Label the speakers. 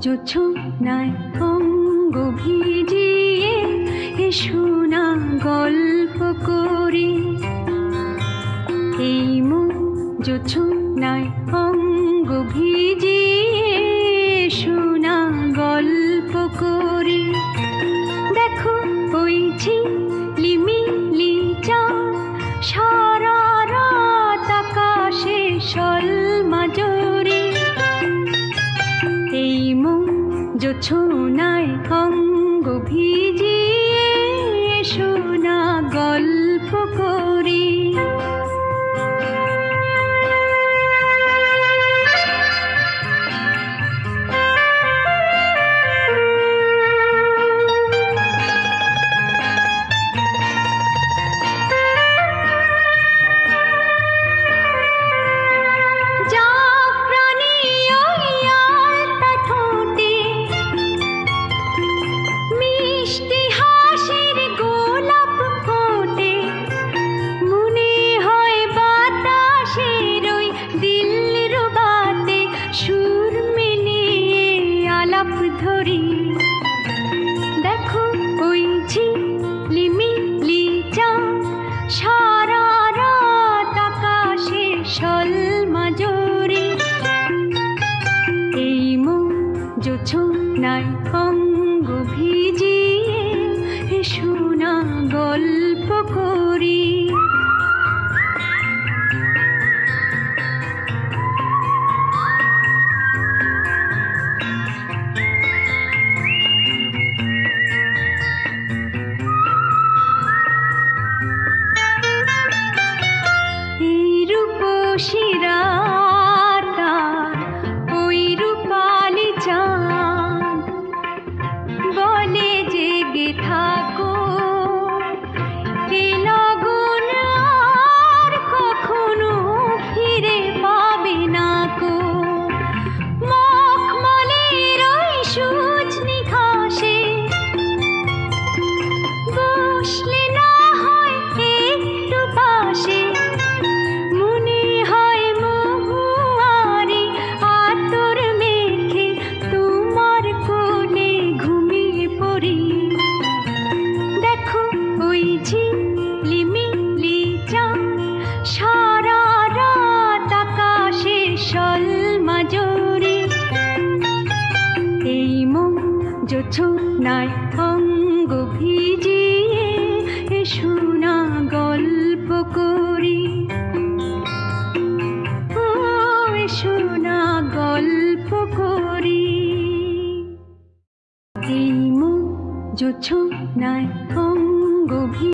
Speaker 1: জোছনায় অঙ্গ ভিজিয়ে এসো না গল্প করি। এই মন নাই অঙ্গ ভিজিয়ে এসো না গল্প করি। জোছনায় অঙ্গ ভিজিয়ে এসো না গল্প করি। ধরি। দেখো ওই ঝিলিমিলি চাঁদ সারা রাত আকাশে সলমাজরে এই মন জোছনায় অঙ্গ ভিজিয়ে এসো না গল্প করি রূপসীরা তার রূপালি চাঁদ। বলে জেগে জোছনায় অঙ্গ ভিজিয়ে, এসো না গল্প করি। ও গল্প করি। এই মন জোছনায় অঙ্গ ভি